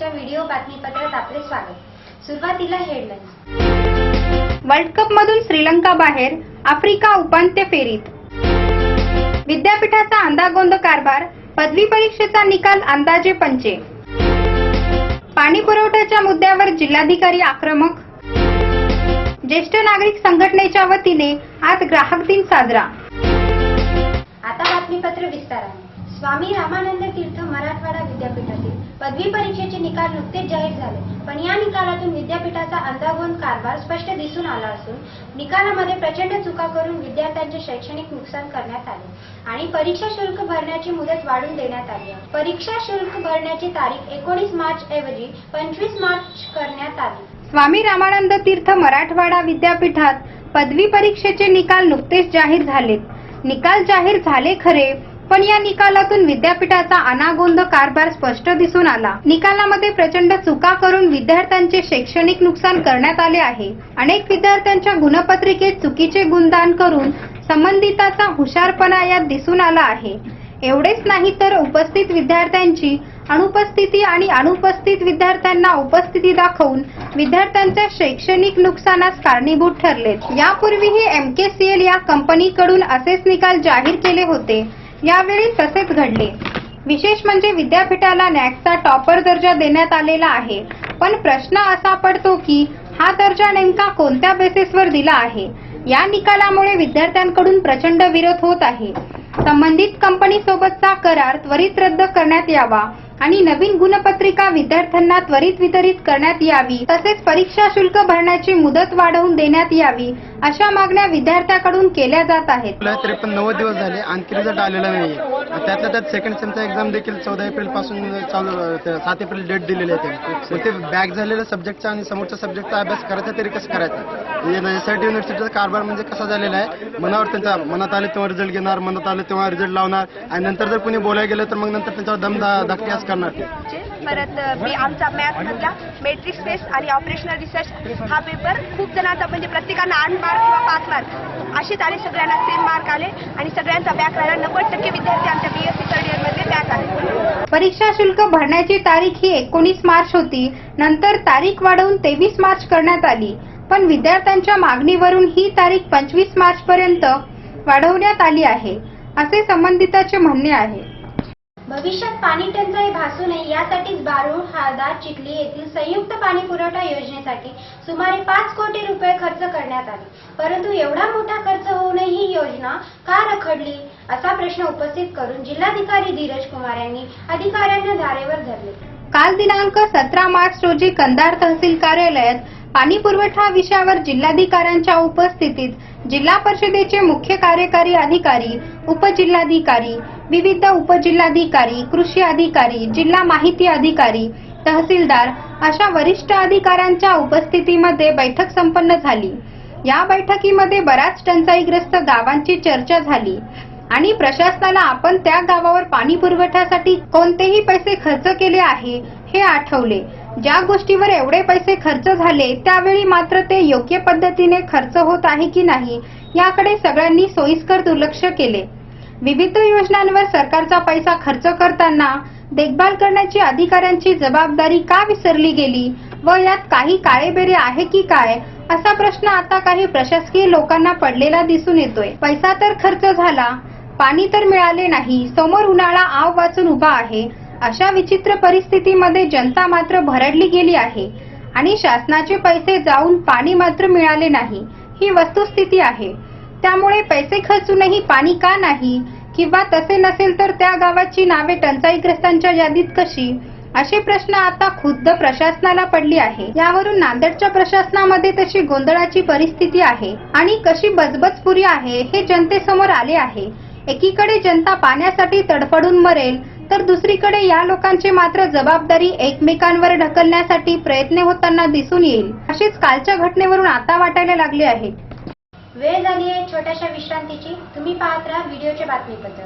वार्तांच्या video बातमीपत्रात आपले स्वागत. सुरुवातीला हेडलाईन्स वर्ल्ड कप मधून श्रीलंका बाहेर आफ्रिका उपांत्य फेरीत. विद्यापीठाचा अंदागोंद कारभार पदवी परीक्षेचा निकाल अंदाजे पंचे. पाणी पुरवठ्याच्या मुद्द्यावर जिल्हाधिकारी आक्रमक. ज्येष्ठ नागरिक संघटनेच्या वतीने आज ग्राहक दिन साजरा. आता बातमीपत्र विस्ताराने. स्वामी रामानंद तीर्थ मराठवाडा विद्यापीठातील पदवी परीक्षेचे निकाल नुकतेच जाहीर झाले. पण या निकालातून विद्यापीठाचा अंदागोंद कारभार स्पष्ट दिसून आला असून निकालामध्ये प्रचंड चुका करून विद्यार्थ्यांचे शैक्षणिक नुकसान करण्यात आले आणि परीक्षा शुल्क भरण्याची मुदत वाढवून देण्यात आली. आहे परीक्षा शुल्क भरण्याची तारीख एकोणीस मार्च ऐवजी पंचवीस मार्च करण्यात आली. स्वामी रामानंद तीर्थ मराठवाडा विद्यापीठात पदवी परीक्षेचे निकाल नुकतेच जाहीर झालेत. निकाल जाहीर झाले खरे पण या निकालातून विद्यापीठाचा अनागोंद कारभार स्पष्ट दिसून आला. निकालामध्ये प्रचंड चुका करून विद्यार्थ्यांचे शैक्षणिक नुकसान करण्यात आले आहे. अनेक विद्यार्थ्यांच्या गुणपत्रिकेत चुकीचे गुणदान करून संबंधिताचा हुशारपणा यात दिसून आला आहे. एवढेच नाही तर उपस्थित विद्यार्थ्यांची अनुपस्थिती आणि अनुपस्थित विद्यार्थ्यांना उपस्थिती दाखवून विद्यार्थ्यांच्या शैक्षणिक नुकसानास कारणीभूत ठरलेत. यापूर्वीही एम के सी एल या कंपनीकडून असेच निकाल जाहीर केले होते. यावेळी तसेच घडले. विशेष म्हणजे विद्यापीठाला नॅकचा टॉपर दर्जा देण्यात आलेला आहे. पण प्रश्न असा पडतो की हा दर्जा नेमका कोणत्या बेसिसवर दिला आहे? या निकालामुळे विद्यार्थ्यांकडून प्रचंड विरोध होत आहे. संबंधित कंपनीसोबतचा करार त्वरित रद्द करण्यात यावा आणि नवीन गुणपत्रिका विद्यार्थ्यांना त्वरित वितरित करण्यात यावी. तसेच परीक्षा शुल्क भरण्याची मुदत वाढवून देण्यात यावी अशा मागण्या विद्यार्थ्याकडून केल्या जात आहेत. आपल्या तरी पण नव्वद दिवस झाले आणखी रिझल्ट आलेला नाही त्यातल्या त्यात सेकंड सेमचा एक्झाम देखील चौदा एप्रिलपासून चालू सात एप्रिल डेट दिलेली आहे ते. बॅक झालेल्या सब्जेक्टचा आणि समोरच्या सब्जेक्टचा अभ्यास करायचा तरी कसं करायचा? एस आय टी युनिव्हर्सिटीचा कारभार म्हणजे कसा झालेला आहे? मनावर त्यांचा मनात आले तेव्हा रिझल्ट घेणार मनात आले तेव्हा रिझल्ट लावणार. आणि नंतर जर कोणी बोलायला गेलं तर मग नंतर त्यांच्यावर दम धक्के करणार ते. परत मी आमचा मॅथमधला मेट्रिक स्पेस आणि ऑपरेशनल रिसर्च हा पेपर खूप जणांचा म्हणजे प्रत्येकाला आठ मार्क किंवा पाच मार्क असेच आले सगळ्यांना सेम मार्क आले आणि सगळ्यांचा बॅक राहिला. नव्वद टक्के विद्यार्थी आमच्या बी एस सी थर्ड इयरमध्ये बॅक आले. परीक्षा शुल्क भरण्याची तारीख ही एकोणीस मार्च होती. नंतर तारीख वाढवून तेवीस मार्च करण्यात आली. पण विद्यार्थ्यांच्या मागणीवरून ही तारीख पंचवीस मार्च पर्यंत वाढवण्यात आली आहे. असे संबंधिताचे म्हणणे आहे. भविष्यात पाणी टंचाई भासू नये यासाठीच बारूळ हादा चिखली येथील संयुक्त पाणी पुरवठा योजनेसाठी सुमारे पाच कोटी रुपये खर्च करण्यात आले. परंतु एवढा मोठा खर्च होऊनही ही योजना का रखडली? असा प्रश्न उपस्थित करून जिल्हाधिकारी धीरज कुमार यांनी अधिकाऱ्यांना धारेवर धरले. काल दिनांक सतरा मार्च रोजी कंधार तहसील कार्यालयात पाणी पुरवठा विषयावर जिल्हाधिकाऱ्यांच्या उपस्थितीत जिल्हा परिषदेचे मुख्य कार्यकारी अधिकारी उपजिल्हाधिकारी विविध उपजिल्हाधिकारी कृषी अधिकारी जिल्हा माहिती अधिकारी तहसीलदार अशा वरिष्ठ अधिकाऱ्यांच्या उपस्थितीमध्ये बैठक संपन्न झाली. या बैठकीमध्ये बऱ्याच टंचाईग्रस्त गावांची चर्चा झाली आणि प्रशासनाला आपण त्या गावावर पाणी पुरवठ्यासाठी कोणतेही पैसे खर्च केले आहे हे आठवले. ज्या गोष्टीवर एवढे पैसे खर्च झाले त्यावेळी मात्र ते योग्य पद्धतीने खर्च होत आहे की नाही याकडे सगळ्यांनी सोयीस्कर दुर्लक्ष केले. विविध योजनांवर सरकारचा पैसा खर्च करताना देखभाल करण्याची अधिकाऱ्यांची जबाबदारी का विसरली गेली व यात काही काळेबेरे आहे की काय असा प्रश्न आता काही प्रशासकीय लोकांना पडलेला दिसून येतोय. पैसा तर खर्च झाला पाणी तर मिळाले नाही समोर उन्हाळा आव वाचून उभा आहे अशा विचित्र परिस्थितीमध्ये जनता मात्र भरडली गेली आहे आणि शासनाचे पैसे जाऊन पाणी मात्र मिळाले नाही ही वस्तुस्थिती आहे. त्यामुळे पैसे खर्चूनही पाणी का नाही? किंवा तसे नसेल तर त्या गावाची नावे टंचाईग्रस्तांच्या यादीत कशी? असे प्रश्न आता खुद्द प्रशासनाला पडली आहे. यावरून नांदेडच्या प्रशासनामध्ये तशी गोंधळाची परिस्थिती आहे. आणि कशी बजबजपुरी आहे हे जनतेसमोर आले आहे. एकीकडे जनता पाण्यासाठी तडफडून मरेल तर दुसरीकडे या लोकांची मात्र जबाबदारी एकमेकांवर ढकलण्यासाठी प्रयत्न होताना दिसून येईल. अशीच कालच्या घटनेवरून आता वाटायला लागले आहे वेळ झाली आहे छोट्याशा विश्रांतीची. तुम्ही पाहत राहा व्हिडिओचे बातमीपत्र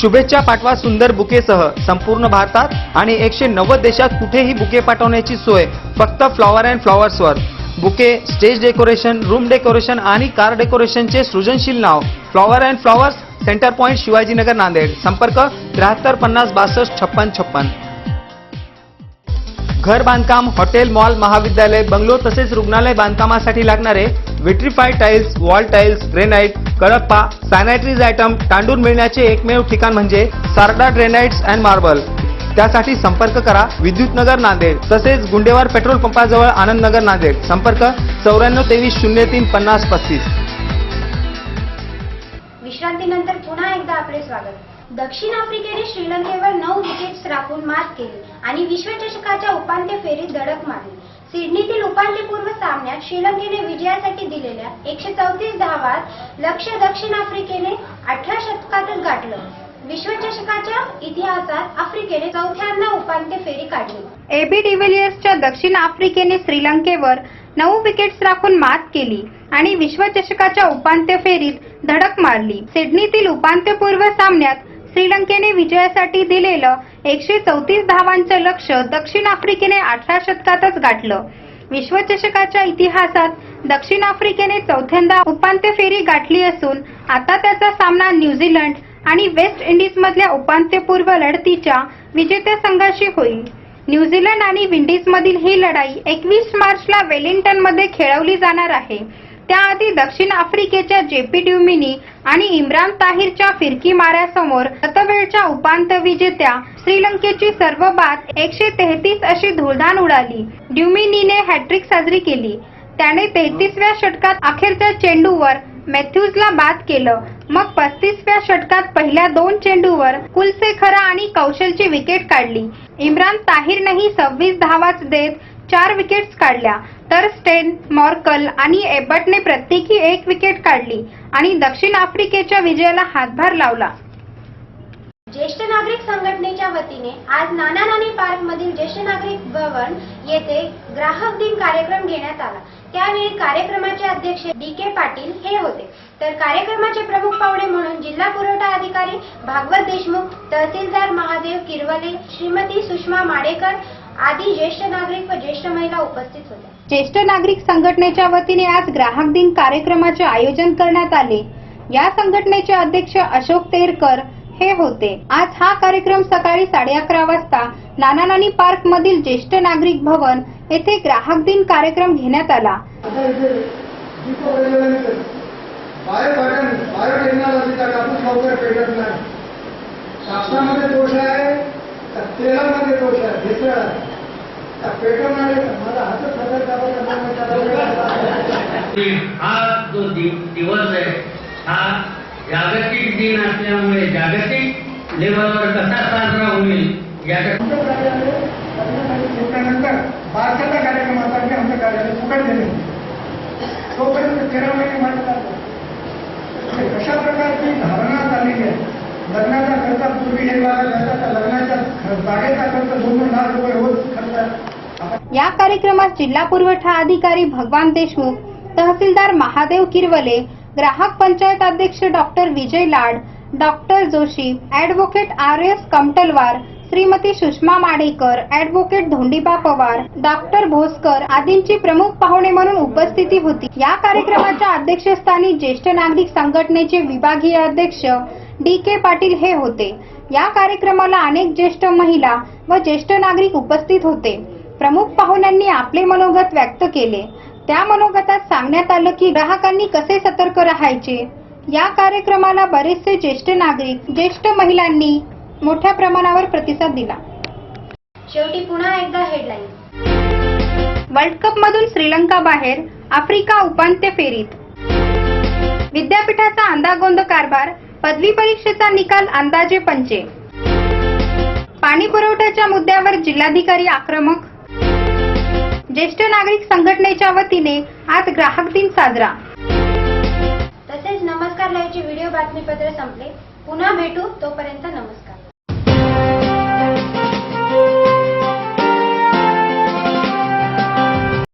शुभेच्छा पाठवा सुंदर बुकेसह. संपूर्ण भारतात आणि एकशे नव्वद देशात कुठेही बुके पाठवण्याची सोय. फक्त flower and फ्लॉवर्सवर. Bouquet stage decoration room decoration आणि कार डेकोरेशनचे सृजनशील नाव. Flower and flowers centre point Shivajinagar Nanded. संपर्क त्र्याहत्तर पन्नास बासष्ट छप्पन छप्पन. घर बांधकाम हॉटेल मॉल महाविद्यालय बंगलो तसेच रुग्णालय बांधकामासाठी लागणारे vitrified tiles wall tiles granite Kadappa sanitaries item तांडून मिळण्याचे एकमेव ठिकाण म्हणजे सारडा ग्रेनाइट्स अँड मार्बल. त्यासाठी संपर्क करा विद्युतनगर नांदेड तसेच गुंडेवार पेट्रोल पंपाजवळ आनंदनगर नांदेड. संपर्क चौऱ्याण्णव तेवीस शून्य तीन पन्नास पस्तीस. विश्रांतीनंतर पुन्हा एकदा आपले स्वागत. दक्षिण आफ्रिकेने श्रीलंकेवर नऊ विकेट्स राखून मात केली आणि विश्वचषकाच्या उपांत्य फेरीत धडक मारली. सिडनीतील उपांत्यपूर्व सामन्यात श्रीलंकेने विजयासाठी दिलेल्या एकशे चौतीस धावात लक्ष दक्षिण आफ्रिकेने अठरा शतकातच गाठलं. विश्वचषकाच्या इतिहासात आफ्रिकेने चौथ्यांदा उपांत्य फेरी काढली. एबी डिव्हिलियर्सच्या दक्षिण आफ्रिकेने श्रीलंकेवर नऊ विकेट्स राखून मात केली आणि विश्वचषकाच्या उपांत्य फेरीत धडक मारली. सिडनीतील उपांत्यपूर्व सामन्यात श्रीलंकेने विजयासाठी दिलेलं एकशे चौतीस धावांचं लक्ष दक्षिण आफ्रिकेने अठरा शतकातच गाठलं. विश्वचषकाच्या इतिहासात दक्षिण आफ्रिकेने चौथ्यांदा उपांत्य फेरी गाठली असून आता त्याचा सामना न्यूझीलंड आणि वेस्ट इंडिज मधल्या उपांत्यपूर्व लढतीच्या विजेत्या संघाशी होईल. न्यूझीलंड आणि विंडीज मधील ही लढाई एकवीस मार्चला वेलिंग्टनमध्ये खेळवली जाणार आहे. त्याआधी दक्षिण आफ्रिकेच्या जेपी ड्युमिनी आणि इम्रान ताहिरच्या फिरकी माऱ्यासमोर गतवेळच्या उपांत्य विजेत्या श्रीलंकेची सर्व बाद एकशे तेहतीस अशी धुळधाण उडाली. ड्युमिनीने हॅट्रिक साजरी केली. त्याने तेहतीसव्या षटकात अखेरच्या चेंडूवर मॅथ्यूजला बाद केलं. मग पस्तीसव्या षटकात पहिल्या दोन चेंडूवर कुलसेखरा आणि कौशलची विकेट काढली. इम्रान ताहिरनेही सव्वीस धावाच देत चार विकेट्स काढल्या. तर स्टेन मॉर्कल आणि एबटने प्रत्येकी एक विकेट काढली आणि दक्षिण आफ्रिकेच्या विजयाला हातभार लावला. ज्येष्ठ नागरिक संघटनेच्या वतीने आज नाना नानी पार्क मधील ज्येष्ठ नागरिक भवन येथे ग्राहक दिन कार्यक्रम घेण्यात आला. त्यावेळी कार्यक्रमाचे अध्यक्ष डी के पाटील हे होते. तर कार्यक्रमाचे प्रमुख पाहुणे म्हणून जिल्हा पुरवठा अधिकारी भागवत देशमुख तहसीलदार महादेव किरवले श्रीमती सुषमा माडेकर आदी ज्येष्ठ नागरिक व ज्येष्ठ महिला उपस्थित होत्या. ज्येष्ठ नागरिक संघटनेच्या वतीने आज ग्राहक दिन कार्यक्रमाचे आयोजन करण्यात आले. या संघटनेचे अध्यक्ष अशोक तेरकर हे होते. आज हा कार्यक्रम सकाळी साडे अकरा वाजता नाना नानी पार्क मधील ज्येष्ठ नागरिक भवन येथे ग्राहक दिन कार्यक्रम घेण्यात आला. कापसामध्ये दोष आहे. तेलामध्ये दोष आहे भेसळ आहे. पेटवणारे माझा हातच हातात हा जो दिवस आहे हा जागतिक दिन असल्यामुळे जागतिक लेवलवर कसा साजरा होईल याच्या सुटल्यानंतर बारशाचा कार्यक्रम आता की आमचं कार्यालय फुकट दिले तोपर्यंत तेरा महिने माझ्या कशा प्रकारची धारणा चाललेली आहे? लग्नाचा खर्च पूर्वी एक खर्चाचा लग्नाच्या जागेचा खर्च दोन दोन लाख रुपये रोज खर्च. या कार्यक्रमात जिल्हा पुरवठा अधिकारी भगवान देशमुख तहसीलदार महादेव किरवले ग्राहक पंचायत अध्यक्ष doctor Vijay Lad doctor Joshi advocate R S Kamatalwar Shrimati Sushma Madekar advocate Dhondiba Pawar doctor Bhoskar आदींची प्रमुख पाहुणे म्हणून उपस्थिती होती. या कार्यक्रमाच्या अध्यक्षस्थानी ज्येष्ठ नागरिक संघटनेचे विभागीय अध्यक्ष डी के पाटील हे होते. या कार्यक्रमाला अनेक ज्येष्ठ महिला व ज्येष्ठ नागरिक उपस्थित होते. प्रमुख पाहुण्यांनी आपले मनोगत व्यक्त केले. त्या मनोगतात सांगण्यात आलं की ग्राहकांनी कसे सतर्क राहायचे? या कार्यक्रमाला बरेचसे ज्येष्ठ नागरिक ज्येष्ठ महिलांनी मोठ्या प्रमाणावर प्रतिसाद दिला. शेवटी पुन्हा एकदा हेडलाईन वर्ल्ड कप मधून श्रीलंका बाहेर आफ्रिका उपांत्य फेरीत. विद्यापीठाचा अंदागोंद कारभार पदवी परीक्षेचा निकाल अंदाजे पंचे. पाणी पुरवठ्याच्या मुद्द्यावर जिल्हाधिकारी आक्रमक. ज्येष्ठ नागरिक संघटनेच्या वतीने आज ग्राहक दिन साजरा. तसेच नमस्कार लाईव्हचे व्हिडिओ बातमीपत्र संपले. पुन्हा भेटू तोपर्यंत नमस्कार.